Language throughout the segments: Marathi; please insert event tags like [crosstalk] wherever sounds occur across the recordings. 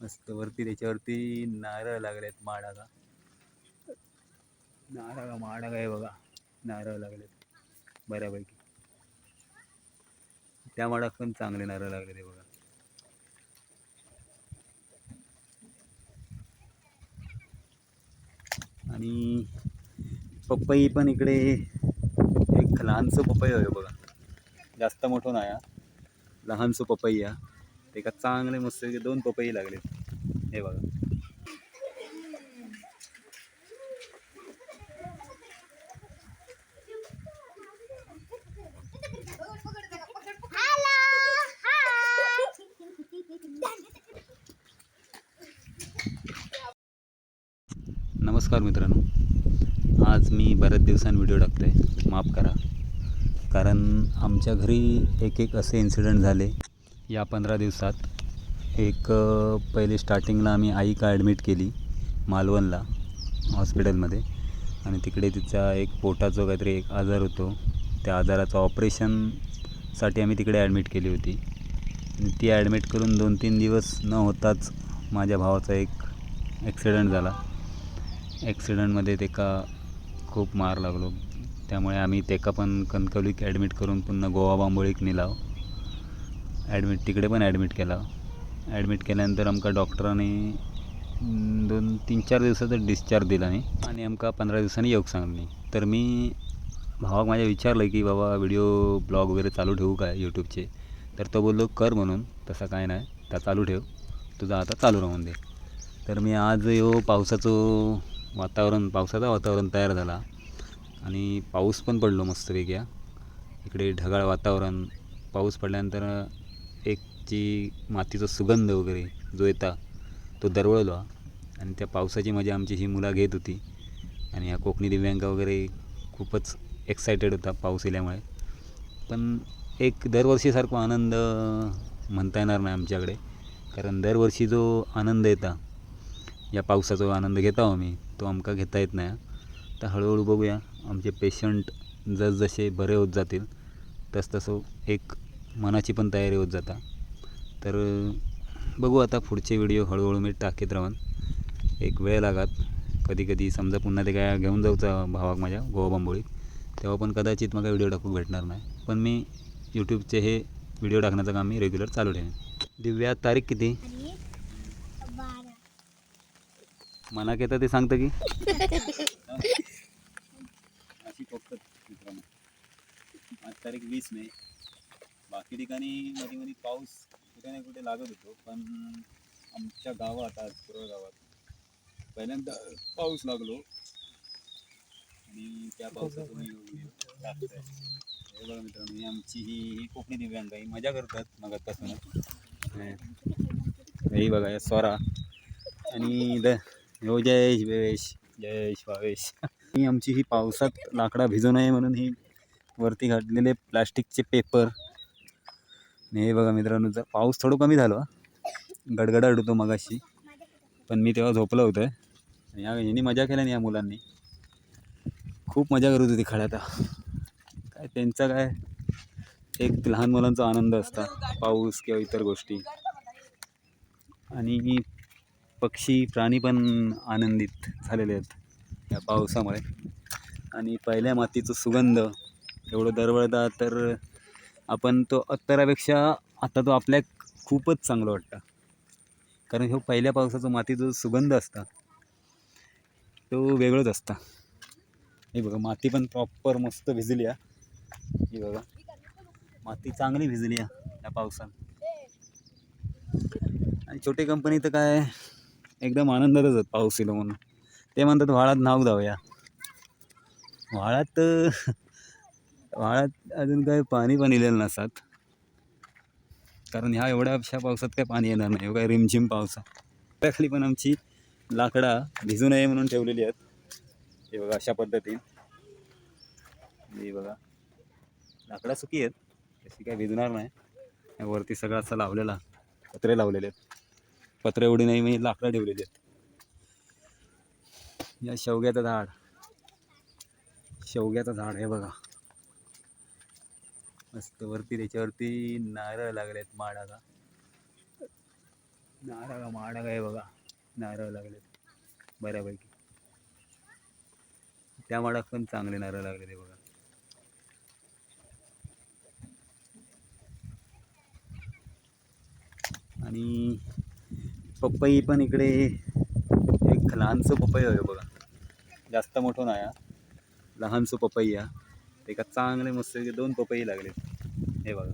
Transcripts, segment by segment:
मस्त वरती त्याच्यावरती नारळ लागलेत माडाला. नारळ माडागा आहे बघा. नारळ लागलेत बऱ्यापैकी. त्या माडात पण चांगले नारळ लागले ते बघा. आणि पपई पण इकडे एक लहानसं पपई आहे बघा. जास्त मोठं नाही हा. लहानसं पपई आहे ते का चांगले मस्त दोन पपई लागले. हे बघा. नमस्कार मित्रांनो. आज मी बऱ्याच दिवसांनी व्हिडिओ टाकतो आहे माफ करा. कारण आमच्या घरी एक एक असे इन्सिडेंट झाले. या पंधरा दिवसात एक पहिले स्टार्टिंगला आम्ही आईका ॲडमिट केली मालवणला हॉस्पिटलमध्ये आणि तिकडे तिचा एक पोटाचा काहीतरी एक आजार होतो. त्या आजाराचं ऑपरेशनसाठी आम्ही तिकडे ॲडमिट केली होती. आणि ती ॲडमिट करून दोन तीन दिवस न होताच माझ्या भावाचा एक ॲक्सिडंट झाला. ॲक्सिडंटमध्ये त्याका खूप मार लागलो. त्यामुळे आम्ही त्याका पण कणकवलीक ॲडमिट करून पुन्हा गोवा बांबोळीक नेलाव ॲडमिट तिकडे पण ॲडमिट केला. ॲडमिट केल्यानंतर आमका डॉक्टरांनी दोन तीन चार दिवसाचा डिस्चार्ज दिला नाही. आणि आमका पंधरा दिवसांनी येऊक सांगली. तर मी भावाक माझ्या विचारलं की बाबा व्हिडिओ ब्लॉग वगैरे चालू ठेवू काय यूट्यूबचे तर तो बोललो कर म्हणून तसा काय नाही. त्या चालू ठेव. तुझा आता चालू राहून दे. तर मी आज यो पावसाचं वातावरण पावसाचं वातावरण तयार झाला. आणि पाऊस पण पडलो मस्तपैकी. इकडे ढगाळ वातावरण. पाऊस पडल्यानंतर एक जी मातीचा सुगंध वगैरे जो येता तो दरवळलो आणि त्या पावसाची मजा आमची ही मुलं घेत होती. आणि ह्या कोकणी दिव्यांग वगैरे खूपच एक्सायटेड होता पाऊस येल्यामुळे पण एक दरवर्षीसारखा आनंद म्हणता येणार नाही आमच्याकडे. कारण दरवर्षी जो आनंद येता या पावसाचा जो आनंद घेता आम्ही तो आमका घेता येत नाही. तर हळूहळू बघूया आमचे पेशंट जसजसे बरे होत जातील तसतसं एक मनाची पण तयारी होत जाता. तर बघू आता पुढचे व्हिडिओ हळूहळू मी टाकीत राहून. एक वेळ लागत. कधी कधी समजा पुन्हा ते काय घेऊन जाऊचा भावाक माझ्या गोवा बांबोळीत. तेव्हा पण कदाचित मला व्हिडिओ टाकू भेटणार नाही. पण मी यूट्यूबचे हे व्हिडिओ टाकण्याचं काम मी रेग्युलर चालू ठेवेन. दिव्या तारीख किती? मना मनाक येतं ते सांगतं की? [laughs] आज तारीख वीस मे. बाकी ठिकाणी मध्ये मध्ये पाऊस कुठे ना कुठे लागत होतो पण आमच्या गावात आज कुरळ गावात पहिल्यांदा पाऊस लागलो. आणि त्या [laughs] हे बघा मित्रांनो ही आमची ही कोकणी दिव्यांग ही मजा करतात मगापासून ही. बघा या स्वरा आणि द हो जयेश वेश जयेश भावेश [laughs] ही आमची ही पावसात लाकडा भिजू नये म्हणून ही वरती घातलेले प्लास्टिकचे पेपर. आणि हे बघा मित्रांनो जर पाऊस थोडं कमी झालं गडगडाट होतो मगाशी. पण मी तेव्हा झोपलं होतं. या यांनी मजा केल्या नाही या मुलांनी. खूप मजा करत होती खड्यात काय त्यांचा काय? एक लहान मुलांचा आनंद असता. पाऊस किंवा इतर गोष्टी. आणि पक्षी प्राणी पण आनंदित झालेले आहेत या पावसामुळे. आणि पहिल्या मातीचं सुगंध एवढं दरवळता तर आपण तो अत्तरापेक्षा आता तो आपल्या खूपच चांगलं वाटतं. कारण ह्यो पहिल्या पावसाचा मातीचा जो सुगंध असता. तो वेगळंच असता. हे बघा माती पण प्रॉपर मस्त भिजली आहे ही बघा माती चांगली भिजली आहे या पावसात आणि छोटी कंपनी तर काय एकदम आनंदातच आहेत पाऊस येलो म्हणून. ते म्हणतात व्हाळात नाव जाऊया व्हाळात [laughs] व्हाळात अजून काय पाणी पण इलेलं नसतात कारण ह्या एवढ्याशा पावसात काय पाणी येणार नाही. एवढा रिमझिम पावसा त्याखाली पण आमची लाकडा भिजू नये म्हणून ठेवलेली आहेत. हे बघा अशा पद्धतीने. हे बघा. लाकडा सुकी आहेत. तशी काय भिजणार नाही. वरती सगळं असं लावलेला पत्रे लावलेले आहेत. पत्रे एवढी नाही मी लाकडं ठेवलेली आहेत. या शेवग्याचं झाड. शेवग्याचं झाड हे बघा. मस्त. वरती त्याच्यावरती नारळ लागलेत माडाला. नारळ माडा आहे बघा. नारळ लागले बऱ्यापैकी. त्या माडात पण चांगले नारळ लागले ते बघा. आणि पपई पण इकडे एक लहानसं पपई आहे बघा. जास्त मोठं नाही हा. लहानसं पपई आहे एका चांगले मस्त दोन पपई लागले. हे बघा.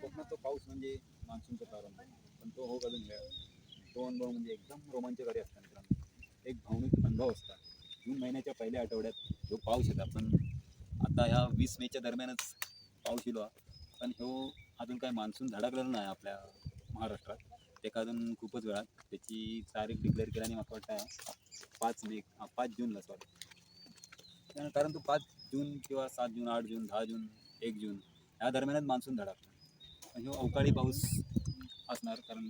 कोकणात तो पाऊस म्हणजे मान्सूनचा प्रारंभ पण तो हो घालून वेळ तो अनुभव म्हणजे एकदम रोमांचकारी असतात मित्रांनो. एक भावनिक अनुभव असतात जून महिन्याच्या पहिल्या आठवड्यात जो पाऊस येतात पण आता ह्या वीस मेच्या दरम्यानच पाऊस येलो पण ह्यो अजून काय मान्सून धडकलेला नाही आपल्या महाराष्ट्रात. ते अजून खूपच वेळात. त्याची तारीख डिक्लेअर केल्याने मला वाटतं पाच मे हा, पाच जूनला सॉरी कारण तो पाच जून किंवा सात जून आठ जून दहा जून एक जून या दरम्यानच मान्सून धडकतो. पण ह्यो अवकाळी पाऊस असणार कारण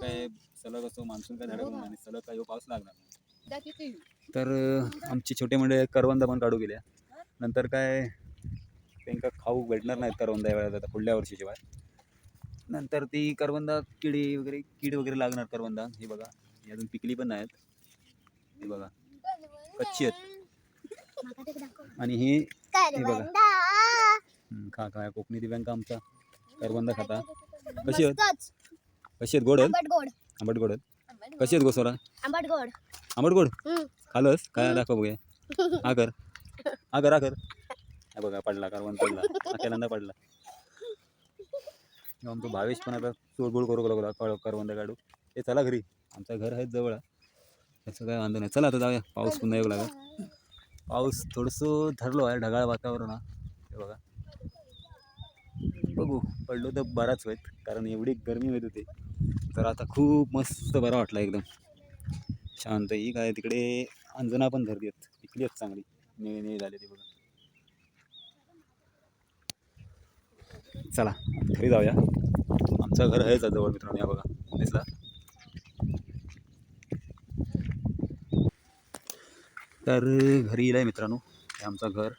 काय सलग असतो मान्सून काय धडकणार नाही आणि सलग काय ह्यो पाऊस लागणार नाही. तर आमची छोटे मंडळी करवंदा पण काढू गेल्या. नंतर काय त्यांका खाऊ भेटणार नाहीत करवंदा वेळेला आता पुढल्या वर्षीशिवाय नंतर ती करवंदा किडी वगैरे कीड वगैरे लागणार करवंदा. हे बघा ही अजून पिकली पण नाहीत. हे बघा कच्ची आहेत. आणि हे हे बघा. करवंदा. हं, खा खा कोकणी दिव्यांका आमचा. करवंदा खाता. कशी आहेत? मस्तच. कशी आहेत? गोड आहेत? आंबट गोड. आंबट गोड आहेत. कशी आहेत गोसोरा आंबट गोड. आंबट गोड? हम्म. खालस? काय दाखव बघूया. हा कर. हा कर हा कर. हा बघा पडला करवंद पडला. पहिल्यांदा पडला. ह्यो आमचा भावेश पण आता चोरगोळ करू लागला कळ करवंद काढू हे चला घरी. आमचं घर आहे जवळ. त्याचं काय वांधो नाही. चला आता जाऊया. पाऊस पुन्हा येऊ लागला. पाऊस थोडंसं धरलो आहे ढगाळ वातावरण हा हे बघा. बघू पडलो तर बराच होत कारण एवढी गरमी होत होती. तर आता खूप मस्त बरा वाटला एकदम. शांत ही काय तिकडे अंजना पण धरली आहेत. पिकली आहेत चांगली. निळे निळे झाले ते बघा. चला घरी जाऊया. आमचं घर आहेच जवळ मित्रांनो या बघा. दिसला? तर घरी येईल आहे मित्रांनो. हे आमचं घर.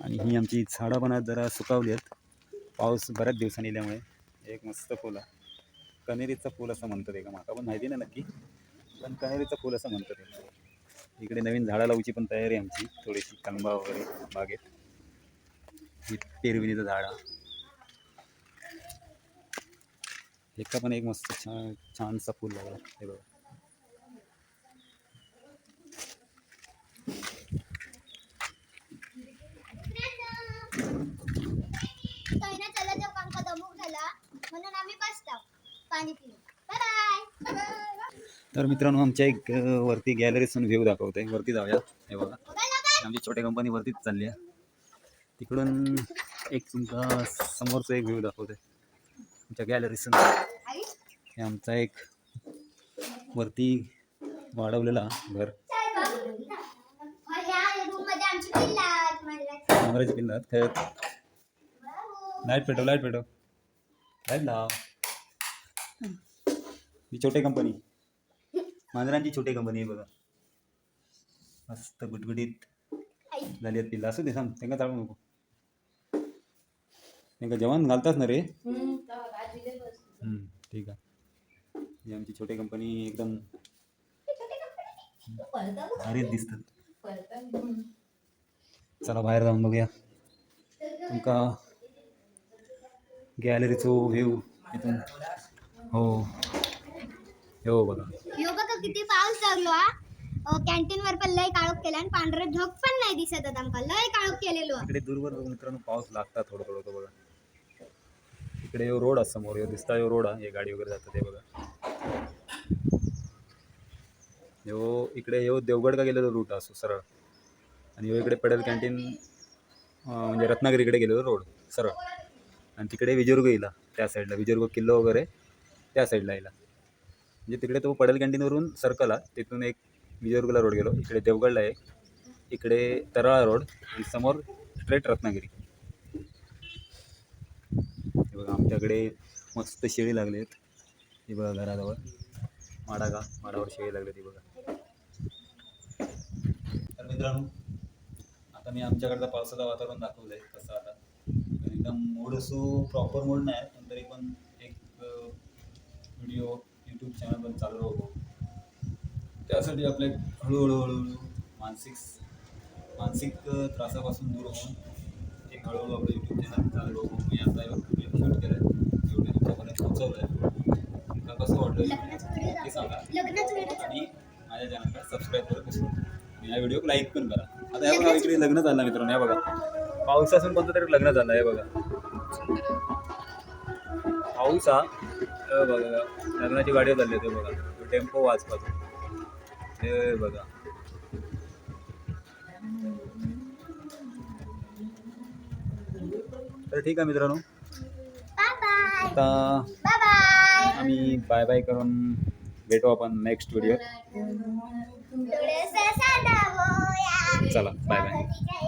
आणि ही आमची झाडं पण जरा सुकावली आहेत. पाऊस बऱ्याच दिवसांनी येल्यामुळे. एक मस्त फुल आहे. कनेरीचं फुल असं म्हणतात एका माका पण माहिती नाही नक्की. पण कनेरीचं फुल असं म्हणतात ते इकडे नवीन झाडं लावची पण तयारी आहे आमची थोडीशी कंबा वगैरे बागेत. ही पेरविणीचं झाड. एका पण एक मस्त छान छानसा फूल लागला हे बघा तैना चला जाऊ आमका दमूक झाला म्हणून आम्ही बसतो पाणी पिऊ बाय बाय तर मित्रांनो आमच्या एक वरती गॅलरीतून व्ह्यू दाखवते वरती जाऊया. हे बघा. आमची छोट्या कंपनी वरतीच चालली आहे. तिकडून एक तुमचा समोरचा एक व्ह्यू दाखवते आमच्या गॅलरीतून हे आमचा एक वरती वाढवलेला घर. ह्या रूम कमराची लाइट पेटव लाइट पेटव. लाइट लाव. ही छोटी कंपनी मांजरांची छोटी कंपनी आहे बघा. मस्त गुटगुटीत झाली आहेत पिल्ला. असू दे सांग त्यांना चालू नको. त्यांना जेवण घालताच ना रे? ठीक आहे. ही आमची छोटी कंपनी एकदम भारीच दिसतात. चला बाहेर जाऊन बघूया. तुमका गॅलरीचो व्ह्यू इथून. हो. हो बघा यो बघा किती पाऊस लागलो हा. कॅन्टीन वर पण लय काळोख केला आणि पांढरं ढग पण नाही दिसत होत आमका लय काळोख केलेलो. इकडे दूरवर बघ मित्रांनो पाऊस लागतात थोडं थोडं तो बघा. इकडे यो रोड आहे समोर यो दिसता यो रोड आहे हे गाडी वगैरे जातं ते बघा. यो इकडे यो देवगड का गेलेलो रूट असो सरळ. आणि यो इकडे पेडल कॅन्टीन म्हणजे रत्नागिरीकडे गेलेलो रोड सरळ. आणि तिकडे विजयदुर्ग येईल त्या साईडला विजयदुर्ग किल्लो वगैरे. त्या साईडला यायला. म्हणजे तिकडे तो पडेल कॅन्टीनवरून सर्कल आहे तिथून एक विजयदुर्गला रोड गेलो. इकडे देवगडला एक इकडे तराळा रोड आणि समोर स्ट्रेट रत्नागिरी. हे बघा आमच्याकडे मस्त शेळी लागले आहेत. हे बघा घराजवळ. माडा का माडावर शेळी लागली ती बघा. तर मित्रांनो आता मी आमच्याकडचा पावसाचं वातावरण दाखवलं आहे कसं आता. एकदम मूड असो प्रॉपर मूड नाही पण तरी पण व्हिडिओ यूट्यूब चॅनल पण चालू राहू त्यासाठी आपले हळूहळू हळूहळू मानसिक मानसिक त्रासापासून दूर होऊन एक हळूहळू आपलं यूट्यूब चॅनल चालू राहू मी आता शूट केलं आहे एवढे तुमच्यापर्यंत पोहोचवलं आहे तुला कसं वाटलं? ते सांगा. आणि माझ्या चॅनलला सबस्क्राईब करा विसरू नका. आणि या व्हिडिओ लाईक पण करा. आता या बघा इकडे लग्न झालं मित्रांनो या बघा. पाऊस असून कोणतं तरी लग्न झालं हे बघा. पाऊस हा बघा लग्नाची गाडी चालली ते बघा. तो टेम्पो वाचपाच हे बघा. तर ठीक आहे मित्रांनो. बाय बाय आता बाय बाय आम्ही बाय बाय करून भेटू आपण नेक्स्ट व्हिडिओ. चला, बाय बाय.